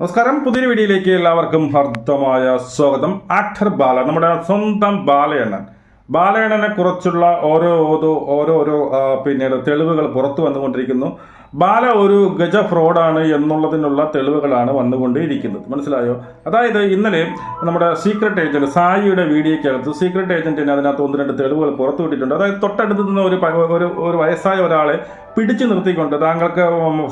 നമസ്കാരം. പുതിയൊരു വീഡിയോയിലേക്ക് എല്ലാവർക്കും ഹർദ്ദമായ സ്വാഗതം. ആക്ടർ ബാല നമ്മുടെ സ്വന്തം ബാലയണ്ണൻ. ബാലയണ്ണനെ കുറിച്ചുള്ള ഓരോ ഓരോ ഓരോ പിന്നീട് തെളിവുകൾ പുറത്തു വന്നുകൊണ്ടിരിക്കുന്നു. ബാല ഒരു ഗജ ഫ്രോഡാണ് എന്നുള്ളതിനുള്ള തെളിവുകളാണ് വന്നുകൊണ്ടേയിരിക്കുന്നത്. മനസ്സിലായോ? അതായത് ഇന്നലെ നമ്മുടെ സീക്രട്ട് ഏജന്റ് സായിയുടെ വീഡിയോയ്ക്കകത്ത് സീക്രട്ട് ഏജന്റിന് അതിനകത്ത് ഒന്ന് രണ്ട് തെളിവുകൾ പുറത്തുവിട്ടിട്ടുണ്ട്. അതായത് തൊട്ടടുത്ത് നിന്ന് ഒരു ഒരു ഒരു വയസ്സായ ഒരാളെ പിടിച്ചു നിർത്തിക്കൊണ്ട് താങ്കൾക്ക്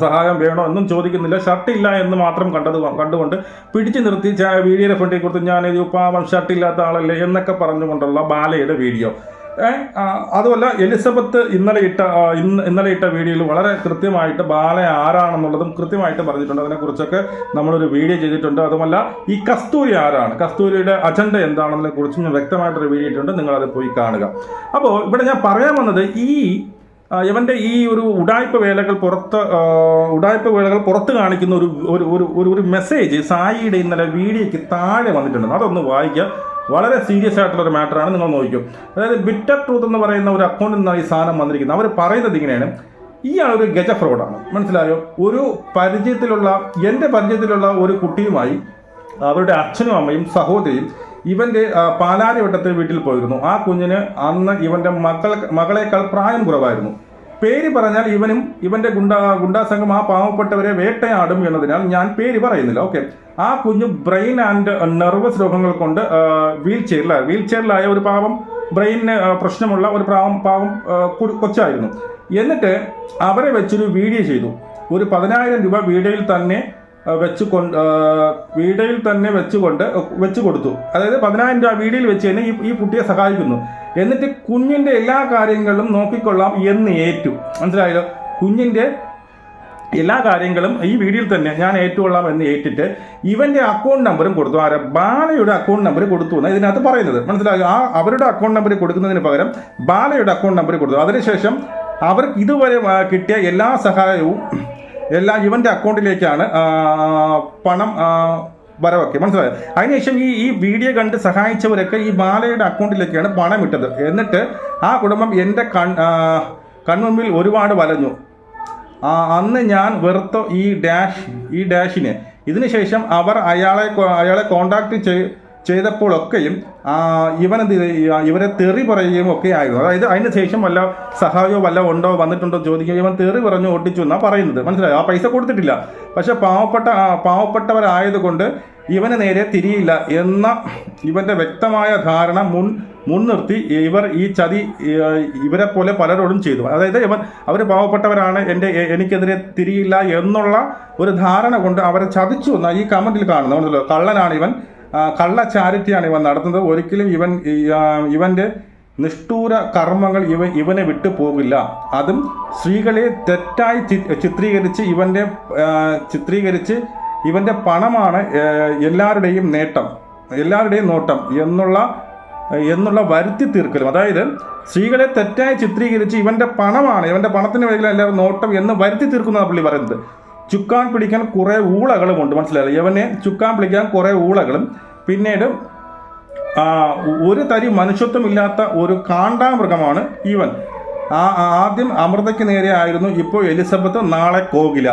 സഹായം വേണോ എന്നും ചോദിക്കുന്നില്ല. ഷർട്ടില്ല എന്ന് മാത്രം കണ്ടത് കണ്ടുകൊണ്ട് പിടിച്ചു നിർത്തി വീഡിയോയുടെ ഫ്രണ്ടിൽ കൊടുത്ത് ഞാൻ ഒരു പാവം ഷർട്ടില്ലാത്ത ആളല്ലേ? എന്നൊക്കെ പറഞ്ഞുകൊണ്ടുള്ള ബാലയുടെ വീഡിയോ. അതുമല്ല എലിസബത്ത് ഇന്നലെ ഇട്ട ഇന്ന് ഇന്നലെ ഇട്ട വീഡിയോയിൽ വളരെ കൃത്യമായിട്ട് ബാല ആരാണെന്നുള്ളതും കൃത്യമായിട്ട് പറഞ്ഞിട്ടുണ്ട്. അതിനെക്കുറിച്ചൊക്കെ നമ്മളൊരു വീഡിയോ ചെയ്തിട്ടുണ്ട്. അതുമല്ല ഈ കസ്തൂരി ആരാണ്? കസ്തൂരിയുടെ അജണ്ട എന്താണെന്നതിനെ കുറിച്ചും ഞാൻ വ്യക്തമായിട്ടൊരു വീഡിയോ ഇട്ടുണ്ട് നിങ്ങളത് പോയി കാണുക. അപ്പോൾ ഇവിടെ ഞാൻ പറയാൻ വന്നത് ഈ ഇവന്റെ ഈ ഒരു ഉടായ്പ വേലകൾ പുറത്ത് ഉടായ്പ വേലകൾ പുറത്ത് കാണിക്കുന്ന ഒരു ഒരു ഒരു ഒരു മെസ്സേജ് സായിയുടെ ഇന്നലെ വീഡിയോയ്ക്ക് താഴെ വന്നിട്ടുണ്ട്. അതൊന്ന് വായിക്കുക വളരെ സീരിയസ് ആയിട്ടുള്ള ഒരു മാറ്ററാണ് നിങ്ങൾ നോക്കിക്കും. അതായത് ബിറ്റർ ട്രൂത്ത് എന്ന് പറയുന്ന ഒരു അക്കൗണ്ടിൽ നിന്നാണ് ഈ സാധനം വന്നിരിക്കുന്നത് അവർ പറയുന്നത് ഇങ്ങനെയാണ്. ഇയാൾ ഒരു ഗജ ഫ്രോഡാണ് മനസ്സിലായോ? ഒരു പരിചയത്തിലുള്ള എന്റെ പരിചയത്തിലുള്ള ഒരു കുട്ടിയുമായി അവരുടെ അച്ഛനും അമ്മയും സഹോദരിയും ഇവന്റെ പാലാരി പാലാരിവട്ടത്തെ വീട്ടിൽ പോയിരുന്നു. ആ കുഞ്ഞിന് അന്ന് ഇവന്റെ മക്കൾ മകളേക്കാൾ പ്രായം കുറവായിരുന്നു. പേര് പറഞ്ഞാൽ ഇവനും ഇവന്റെ ഗുണ്ടാ ഗുണ്ടാ സംഘം ആ പാവപ്പെട്ടവരെ വേട്ടയാടും എന്നതിനാൽ ഞാൻ പേര് പറയുന്നില്ല. ഓക്കെ. ആ കുഞ്ഞു ബ്രെയിൻ ആൻഡ് നെർവസ് രോഗങ്ങൾ കൊണ്ട് വീൽ ചെയറിലായ വീൽ ചെയറിലായ ഒരു പാവം ബ്രെയിനിന് പ്രശ്നമുള്ള ഒരു പാവം പാവം കൊച്ചായിരുന്നു. എന്നിട്ട് അവരെ വെച്ചൊരു വീഡിയോ ചെയ്തു. ഒരു പതിനായിരം രൂപ വീഡിയോയിൽ തന്നെ വെച്ച് കൊണ്ട് വീടയിൽ തന്നെ വെച്ചുകൊണ്ട് വെച്ച് കൊടുത്തു. അതായത് പതിനായിരം രൂപ വീഡിയോയിൽ വെച്ച് തന്നെ ഈ ഈ കുട്ടിയെ സഹായിക്കുന്നു. എന്നിട്ട് കുഞ്ഞിന്റെ എല്ലാ കാര്യങ്ങളും നോക്കിക്കൊള്ളാം എന്ന് ഏറ്റു. മനസ്സിലായല്ലോ? കുഞ്ഞിന്റെ എല്ലാ കാര്യങ്ങളും ഈ വീഡിയോയിൽ തന്നെ ഞാൻ ഏറ്റുകൊള്ളാം എന്ന് ഏറ്റിട്ട് ഇവന്റെ അക്കൗണ്ട് നമ്പറും കൊടുത്തു. ആരെ? ബാലയുടെ അക്കൗണ്ട് നമ്പർ കൊടുത്തു എന്നാണ് ഇതിനകത്ത് പറയുന്നത്. മനസ്സിലായോ? ആ അവരുടെ അക്കൗണ്ട് നമ്പർ കൊടുക്കുന്നതിന് പകരം ബാലയുടെ അക്കൗണ്ട് നമ്പർ കൊടുത്തു. അതിനുശേഷം അവർക്ക് ഇതുവരെ കിട്ടിയ എല്ലാ സഹായവും എല്ലാം ഇവന്റെ അക്കൗണ്ടിലേക്കാണ് പണം വരവൊക്കെ. മനസ്സിലായോ? അതിനുശേഷം ഈ ഈ വീഡിയോ കണ്ട് സഹായിച്ചവരൊക്കെ ഈ ബാലയുടെ അക്കൗണ്ടിലേക്കാണ് പണം ഇട്ടത് എന്നിട്ട് ആ കുടുംബം എന്റെ കൺ കൺമുമ്പിൽ ഒരുപാട് വലഞ്ഞു. അന്ന് ഞാൻ വെറുത്ത ഈ ഡാഷ് ഈ ഡാഷിനെ. ഇതിനുശേഷം അവർ അയാളെ അയാളെ കോണ്ടാക്ട് ചെയ് ചെയ്തപ്പോഴൊക്കെയും ഇവനെന്ത്? ഇവരെ തെറി പറയുകയും ഒക്കെ ആയിരുന്നു. അതായത് അതിന് ശേഷം വല്ല സഹായമോ വല്ല ഉണ്ടോ വന്നിട്ടുണ്ടോ ചോദിക്കുകയും ഇവൻ തെറി പറഞ്ഞു ഒട്ടിച്ചു എന്നാണ് പറയുന്നത്. മനസ്സിലായോ? ആ പൈസ കൊടുത്തിട്ടില്ല. പക്ഷെ പാവപ്പെട്ട പാവപ്പെട്ടവരായതുകൊണ്ട് ഇവന് നേരെ തിരിയില്ല എന്ന ഇവന്റെ വ്യക്തമായ ധാരണ മുൻ മുൻനിർത്തി ഇവർ ഈ ചതി ഇവരെ പോലെ പലരോടും ചെയ്തു. അതായത് ഇവൻ അവർ പാവപ്പെട്ടവരാണ് എന്റെ എനിക്കെതിരെ തിരിയില്ല എന്നുള്ള ഒരു ധാരണ കൊണ്ട് അവരെ ചതിച്ചു എന്നാൽ ഈ കമന്റിൽ കാണുന്നത്. കള്ളനാണ് ഇവൻ. കള്ള ചാരിറ്റിയാണ് ഇവൻ നടത്തുന്നത്. ഒരിക്കലും ഇവൻ ഇവന്റെ നിഷ്ഠൂര കർമ്മങ്ങൾ ഇവ ഇവനെ വിട്ടു പോകില്ല. അതും സ്ത്രീകളെ തെറ്റായി ചിത്രീകരിച്ച് ഇവന്റെ ചിത്രീകരിച്ച് ഇവന്റെ പണമാണ് എല്ലാവരുടെയും നേട്ടം. എല്ലാവരുടെയും നോട്ടം എന്നുള്ള എന്നുള്ള വരുത്തി തീർക്കലും. അതായത് സ്ത്രീകളെ തെറ്റായി ചിത്രീകരിച്ച് ഇവന്റെ പണമാണ് ഇവന്റെ പണത്തിന് വേണ്ടി എല്ലാവരും നോട്ടം എന്ന് വരുത്തി തീർക്കുന്നതാണ് പുള്ളി പറയുന്നത്. ചുക്കാൻ പിടിക്കാൻ കുറേ ഊളകളുമുണ്ട് മനസ്സിലായില്ല? ഇവനെ ചുക്കാൻ പിടിക്കാൻ കുറേ ഊളകളും പിന്നീട് ഒരു തരി മനുഷ്യത്വമില്ലാത്ത ഒരു കാണ്ടാമൃഗമാണ് ഇവൻ. ആ ആദ്യം അമൃതയ്ക്ക് നേരെ ആയിരുന്നു ഇപ്പോൾ എലിസബത്ത് നാളെ കോകില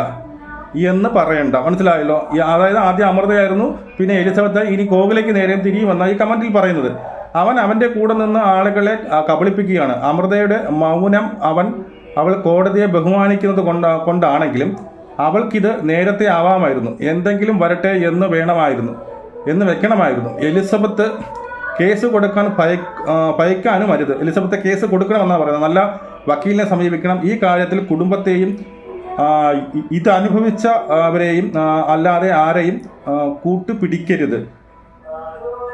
എന്ന് പറയണ്ട. മനസ്സിലായല്ലോ? അതായത് ആദ്യം അമൃതയായിരുന്നു പിന്നെ എലിസബത്ത് ഇനി കോകിലയ്ക്ക് നേരെയും തിരിയുമെന്ന ഈ കമന്റിൽ പറയുന്നത്. അവൻ അവന്റെ കൂടെ നിന്ന് ആളുകളെ കബളിപ്പിക്കുകയാണ്. അമൃതയുടെ മൗനം അവൻ അവൾ കോടതിയെ ബഹുമാനിക്കുന്നത് കൊണ്ട കൊണ്ടാണെങ്കിലും അവൾക്കിത് നേരത്തെ ആവാമായിരുന്നു. എന്തെങ്കിലും വരട്ടെ എന്ന് വേണമായിരുന്നു. എന്ന് വെക്കണമായിരുന്നു. എലിസബത്ത് കേസ് കൊടുക്കാൻ ഭയ ഭയക്കാനും അരുത്. എലിസബത്ത് കേസ് കൊടുക്കണമെന്നാണ് പറയുന്നത്. നല്ല വക്കീലിനെ സമീപിക്കണം. ഈ കാര്യത്തിൽ കുടുംബത്തെയും ഇതനുഭവിച്ച അവരെയും അല്ലാതെ ആരെയും കൂട്ടുപിടിക്കരുത്.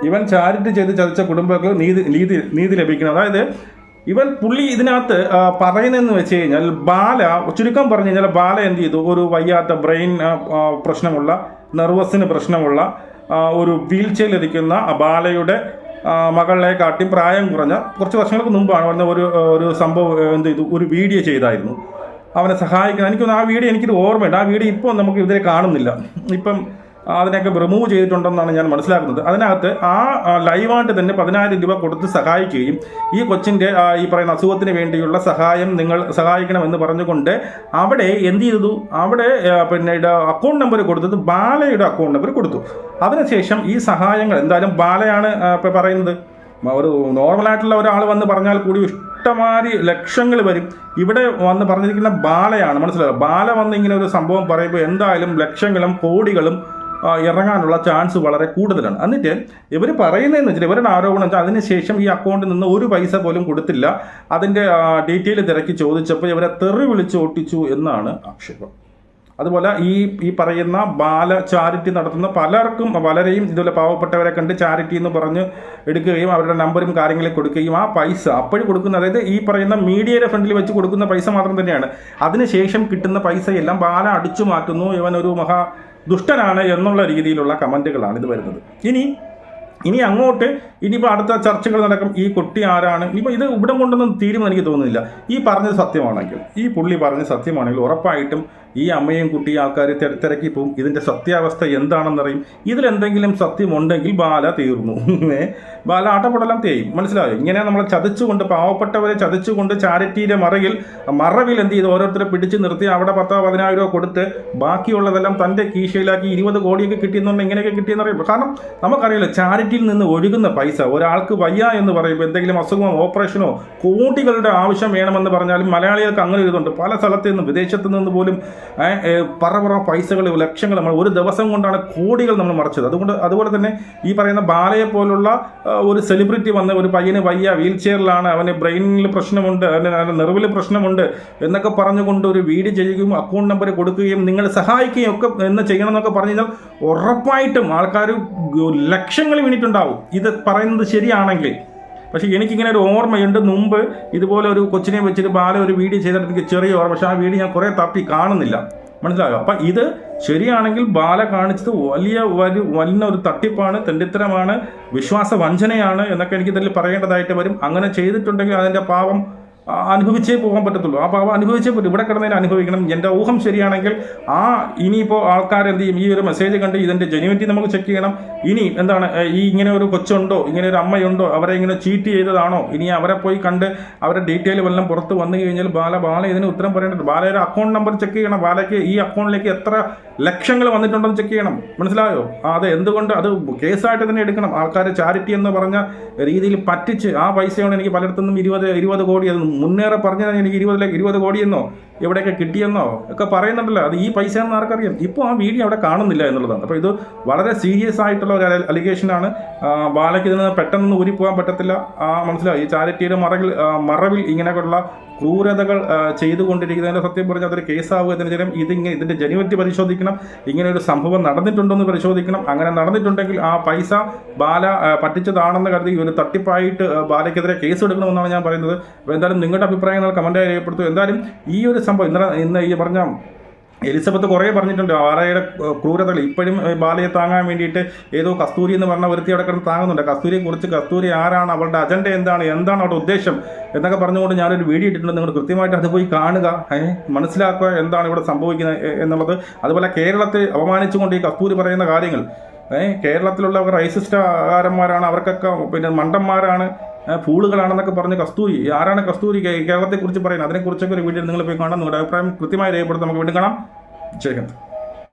ഇവൻ ചാരിറ്റി ചെയ്ത് ചതിച്ച കുടുംബങ്ങൾക്ക് നീതി നീതി നീതി ലഭിക്കണം. അതായത് ഇവൻ പുള്ളി ഇതിനകത്ത് പറയുന്നതെന്ന് വെച്ച് കഴിഞ്ഞാൽ ബാല ചുരുക്കം പറഞ്ഞു കഴിഞ്ഞാൽ ബാല എന്ത് ചെയ്തു? ഒരു വയ്യാത്ത ബ്രെയിൻ പ്രശ്നമുള്ള നെർവസിന് പ്രശ്നമുള്ള ഒരു വീൽ ചെയറിലിരിക്കുന്ന ബാലയുടെ മകളെ കാട്ടി പ്രായം കുറഞ്ഞ കുറച്ച് വർഷങ്ങൾക്ക് മുമ്പാണ് വന്ന ഒരു ഒരു സംഭവം എന്ത് ചെയ്തു? ഒരു വീഡിയോ ചെയ്തായിരുന്നു. അവനെ സഹായിക്കണം എനിക്കൊന്ന് ആ വീഡിയോ എനിക്കിത് ഓർമ്മയുണ്ട്. ആ വീഡിയോ ഇപ്പോൾ നമുക്ക് ഇതിനെ കാണുന്നില്ല. ഇപ്പം അതിനെയൊക്കെ റിമൂവ് ചെയ്തിട്ടുണ്ടെന്നാണ് ഞാൻ മനസ്സിലാക്കുന്നത്. അതിനകത്ത് ആ ലൈവായിട്ട് തന്നെ പതിനായിരം രൂപ കൊടുത്ത് സഹായിക്കുകയും ഈ കൊച്ചിന്റെ ഈ പറയുന്ന അസുഖത്തിന് വേണ്ടിയുള്ള സഹായം നിങ്ങൾ സഹായിക്കണമെന്ന് പറഞ്ഞുകൊണ്ട് അവിടെ എന്ത് ചെയ്തു? അവിടെ പിന്നെ അക്കൗണ്ട് നമ്പർ കൊടുത്തത് ബാലയുടെ അക്കൗണ്ട് നമ്പർ കൊടുത്തു. അതിനുശേഷം ഈ സഹായങ്ങൾ എന്തായാലും ബാലയാണ് ഇപ്പോൾ പറയുന്നത്. ഒരു നോർമലായിട്ടുള്ള ഒരാൾ വന്ന് പറഞ്ഞാൽ കൂടി ഇഷ്ടമാതിരി ലക്ഷങ്ങൾ വരും. ഇവിടെ വന്ന് പറഞ്ഞിരിക്കുന്ന ബാലയാണ് മനസ്സിലായോ? ബാല വന്ന് ഇങ്ങനെ ഒരു സംഭവം പറയുമ്പോൾ എന്തായാലും ലക്ഷങ്ങളും കോടികളും ഇറങ്ങാനുള്ള ചാൻസ് വളരെ കൂടുതലാണ്. എന്നിട്ട് ഇവർ പറയുന്നതെന്ന് വെച്ചാൽ ഇവരുടെ ആരോപണം വെച്ചാൽ അതിനുശേഷം ഈ അക്കൗണ്ടിൽ നിന്ന് ഒരു പൈസ പോലും കൊടുത്തില്ല. അതിന്റെ ഡീറ്റെയിൽ തിരക്കി ചോദിച്ചപ്പോൾ ഇവരെ തെറി വിളിച്ച് ഓട്ടിച്ചു എന്നാണ് ആക്ഷേപം. അതുപോലെ ഈ ഈ പറയുന്ന ബാല ചാരിറ്റി നടത്തുന്ന പലർക്കും പലരെയും ഇതുപോലെ പാവപ്പെട്ടവരെ കണ്ട് ചാരിറ്റി എന്ന് പറഞ്ഞ് എടുക്കുകയും അവരുടെ നമ്പറും കാര്യങ്ങളും കൊടുക്കുകയും ആ പൈസ അപ്പോഴും കൊടുക്കുന്ന അതായത് ഈ പറയുന്ന മീഡിയയുടെ ഫ്രണ്ടിൽ വെച്ച് കൊടുക്കുന്ന പൈസ മാത്രം തന്നെയാണ്. അതിനുശേഷം കിട്ടുന്ന പൈസയെല്ലാം ബാല അടിച്ചു മാറ്റുന്നു ഇവൻ ഒരു മഹാ ദുഷ്ടനാണ് എന്നുള്ള രീതിയിലുള്ള കമന്റുകളാണ് ഇത് വരുന്നത്. ഇനി ഇനി അങ്ങോട്ട് ഇനിയിപ്പോൾ അടുത്ത ചർച്ചകൾ നടക്കും. ഈ കുട്ടി ആരാണ്? ഇനിയിപ്പോൾ ഇത് ഇവിടം കൊണ്ടൊന്നും തീരുമെന്ന് എനിക്ക് തോന്നുന്നില്ല. ഈ പറഞ്ഞത് സത്യമാണെങ്കിൽ ഈ പുള്ളി പറഞ്ഞത് സത്യമാണെങ്കിൽ ഉറപ്പായിട്ടും ഈ അമ്മയും കുട്ടിയും ആൾക്കാർ തിരക്കി പോവും ഇതിന്റെ സത്യാവസ്ഥ എന്താണെന്നറിയും. ഇതിലെന്തെങ്കിലും സത്യമുണ്ടെങ്കിൽ ബാല തീർന്നു. ബാല ആട്ടപ്പെടലാം തേയും. മനസ്സിലായോ? ഇങ്ങനെ നമ്മൾ ചതിച്ചുകൊണ്ട് പാവപ്പെട്ടവരെ ചതിച്ചുകൊണ്ട് ചാരിറ്റിയുടെ മറയിൽ മറവിൽ എന്ത് ചെയ്ത്? ഓരോരുത്തരെ പിടിച്ചു നിർത്തി അവിടെ പത്തോ പതിനായിരം രൂപ കൊടുത്ത് ബാക്കിയുള്ളതെല്ലാം തന്റെ കീശയിലാക്കി ഇരുപത് കോടിയൊക്കെ കിട്ടിയെന്നുണ്ട് ഇങ്ങനെയൊക്കെ കിട്ടിയെന്നറിയാം. കാരണം നമുക്കറിയില്ല ചാരിറ്റിയിൽ നിന്ന് ഒഴുകുന്ന പൈസ ഒരാൾക്ക് വയ്യ എന്ന് പറയുമ്പോൾ എന്തെങ്കിലും അസുഖമോ ഓപ്പറേഷനോ കോടികളുടെ ആവശ്യം വേണമെന്ന് പറഞ്ഞാലും മലയാളികൾക്ക് അങ്ങനെ ഇതുണ്ട്. പല സ്ഥലത്തു നിന്നും വിദേശത്തു നിന്ന് പോലും പറ പറ പൈസകൾ ലക്ഷങ്ങൾ നമ്മൾ ഒരു ദിവസം കൊണ്ടാണ് കോടികൾ നമ്മൾ മറച്ചത്. അതുകൊണ്ട് അതുപോലെ തന്നെ ഈ പറയുന്ന ബാലയെ പോലുള്ള ഒരു സെലിബ്രിറ്റി വന്ന് ഒരു പയ്യന് വയ്യ വീൽ ചെയറിലാണ് അവന് ബ്രെയിനിൽ പ്രശ്നമുണ്ട് അവന് നെർവിൽ പ്രശ്നമുണ്ട് എന്നൊക്കെ പറഞ്ഞുകൊണ്ട് ഒരു വീഡിയോ ചെയ്യുകയും അക്കൗണ്ട് നമ്പർ കൊടുക്കുകയും നിങ്ങൾ സഹായിക്കുകയും ഒക്കെ എന്ന് ചെയ്യണം എന്നൊക്കെ പറഞ്ഞു കഴിഞ്ഞാൽ ഉറപ്പായിട്ടും ആൾക്കാർ ലക്ഷങ്ങൾ വീണിട്ടുണ്ടാവും. ഇത് പറയുന്നത് ശരിയാണെങ്കിൽ. പക്ഷേ എനിക്കിങ്ങനെ ഒരു ഓർമ്മയുണ്ട്. മുമ്പ് ഇതുപോലെ ഒരു കൊച്ചിനെ വെച്ചിട്ട് ബാല ഒരു വീഡിയോ ചെയ്തിട്ട് എനിക്ക് ചെറിയ ഓർമ്മ. പക്ഷേ ആ വീഡിയോ ഞാൻ കുറേ തപ്പി കാണുന്നില്ല. മനസ്സിലായോ? അപ്പം ഇത് ശരിയാണെങ്കിൽ ബാല കാണിച്ചത് വലിയ ഒരു വലിയ ഒരു തട്ടിപ്പാണ് തെണ്ടിത്തരമാണ് വിശ്വാസ വഞ്ചനയാണ് എന്നൊക്കെ എനിക്ക് ഇതിൽ പറയേണ്ടതായിട്ട് വരും. അങ്ങനെ ചെയ്തിട്ടുണ്ടെങ്കിൽ അതിന്റെ പാവം അനുഭവിച്ചേ പോകാൻ പറ്റത്തുള്ളൂ. അപ്പോൾ അവ അനുഭവിച്ചേ പറ്റും ഇവിടെ കിടന്നതിന് അനുഭവിക്കണം. എന്റെ ഊഹം ശരിയാണെങ്കിൽ ആ ഇനിയിപ്പോൾ ആൾക്കാർ എന്ത് ചെയ്യും? ഈ ഒരു മെസ്സേജ് കണ്ട് ഇതിന്റെ ജെനുവിറ്റി നമുക്ക് ചെക്ക് ചെയ്യണം. ഇനി എന്താണ് ഈ ഇങ്ങനെ ഒരു കൊച്ചുണ്ടോ? ഇങ്ങനെ ഒരു അമ്മയുണ്ടോ? അവരെ ഇങ്ങനെ ചീറ്റ് ചെയ്തതാണോ? ഇനി അവരെ പോയി കണ്ട് അവരുടെ ഡീറ്റെയിൽ വല്ലതും പുറത്ത് വന്നു കഴിഞ്ഞാൽ ബാല ബാല ഇതിന് ഉത്തരം പറയേണ്ടത് ബാലയുടെ അക്കൗണ്ട് നമ്പർ ചെക്ക് ചെയ്യണം. ബാലയ്ക്ക് ഈ അക്കൗണ്ടിലേക്ക് എത്ര ലക്ഷങ്ങൾ വന്നിട്ടുണ്ടെന്ന് ചെക്ക് ചെയ്യണം. മനസ്സിലായോ? അതെ എന്തുകൊണ്ട്? അത് കേസായിട്ട് തന്നെ എടുക്കണം. ആൾക്കാർ ചാരിറ്റി എന്ന് പറഞ്ഞ രീതിയിൽ പറ്റിച്ച് ആ പൈസയോട് എനിക്ക് പലയിടത്തുനിന്നും ഇരുപത് ഇരുപത് കോടി അത് മുന്നേറെ പറഞ്ഞാൽ എനിക്ക് ഇരുപത് ഇരുപത് കോടിയെന്നോ എവിടെയൊക്കെ കിട്ടിയെന്നോ ഒക്കെ പറയുന്നുണ്ടല്ലോ. അത് ഈ പൈസ എന്ന് ആർക്കറിയാം. ഇപ്പോൾ ആ വീഡിയോ അവിടെ കാണുന്നില്ല എന്നുള്ളതാണ്. അപ്പോൾ ഇത് വളരെ സീരിയസ് ആയിട്ടുള്ള ഒരു അലിഗേഷനാണ് ബാലയ്ക്ക് ഇതിൽ നിന്ന് പെട്ടെന്ന് ഊരിപ്പോകാൻ പറ്റത്തില്ല. മനസ്സിലായി? ഈ ചാരിറ്റിയുടെ മറവിൽ മറവിൽ ഇങ്ങനെയൊക്കെയുള്ള ക്രൂരതകൾ ചെയ്തുകൊണ്ടിരിക്കുന്നതിന്റെ സത്യം പറഞ്ഞാൽ അതൊരു കേസാവുക ഇതിന് ചിലം ഇതിങ്ങനെ ഇതിന്റെ ജനുവറ്റി പരിശോധിക്കണം. ഇങ്ങനെ ഒരു സംഭവം നടന്നിട്ടുണ്ടോ എന്ന് പരിശോധിക്കണം. അങ്ങനെ നടന്നിട്ടുണ്ടെങ്കിൽ ആ പൈസ ബാല പറ്റിച്ചതാണെന്ന് കരുതി ഒരു തട്ടിപ്പായിട്ട് ബാലയ്ക്കെതിരെ കേസ് എടുക്കണമെന്നാണ് ഞാൻ പറയുന്നത്. അപ്പോൾ എന്തായാലും നിങ്ങളുടെ അഭിപ്രായങ്ങൾ കമന്റായി രേഖപ്പെടുത്തും എന്തായാലും ഈ ഒരു സംഭവം. ഇന്നലെ ഇന്ന് ഈ പറഞ്ഞ എലിസബത്ത് കുറേ പറഞ്ഞിട്ടുണ്ട്. ആറയുടെ ക്രൂരതകൾ. ഇപ്പോഴും ബാലയെ താങ്ങാൻ വേണ്ടിയിട്ട് ഏതോ കസ്തൂരി എന്ന് പറഞ്ഞ ഒരുത്തി അവിടെ കിടന്ന് താങ്ങുന്നുണ്ട്. കസ്തൂരിയെ കുറിച്ച് കസ്തൂരി ആരാണ് അവളുടെ അജണ്ട എന്താണ് എന്താണ് അവളുടെ ഉദ്ദേശം എന്നൊക്കെ പറഞ്ഞുകൊണ്ട് ഞാനൊരു വീഡിയോ ഇട്ടിട്ടുണ്ട്. നിങ്ങൾ കൃത്യമായിട്ട് അത് പോയി കാണുക. മനസ്സിലാക്കുക എന്താണ് ഇവിടെ സംഭവിക്കുന്നത് എന്നുള്ളത്. അതുപോലെ കേരളത്തെ അപമാനിച്ചുകൊണ്ട് ഈ കസ്തൂരി പറയുന്ന കാര്യങ്ങൾ. കേരളത്തിലുള്ളവർ റൈസിസ്റ്റുകാരന്മാരാണ് അവർക്കൊക്കെ പിന്നെ മണ്ടന്മാരാണ്. ഏഹ് ഫൂളുകളാണെന്നൊക്കെ പറഞ്ഞ് കസ്തൂരി ആരാണ് കസ്തൂരി കേരളത്തെക്കുറിച്ച് പറയുന്നത്? അതിനെക്കുറിച്ചൊക്കെ ഒരു വീഡിയോ നിങ്ങൾ പോയി കാണാം നിങ്ങളുടെ അഭിപ്രായം കൃത്യമായി രേഖപ്പെടുത്താം നമുക്ക് വീണ്ടും കാണാം. ജയ് ഹിന്ദ്.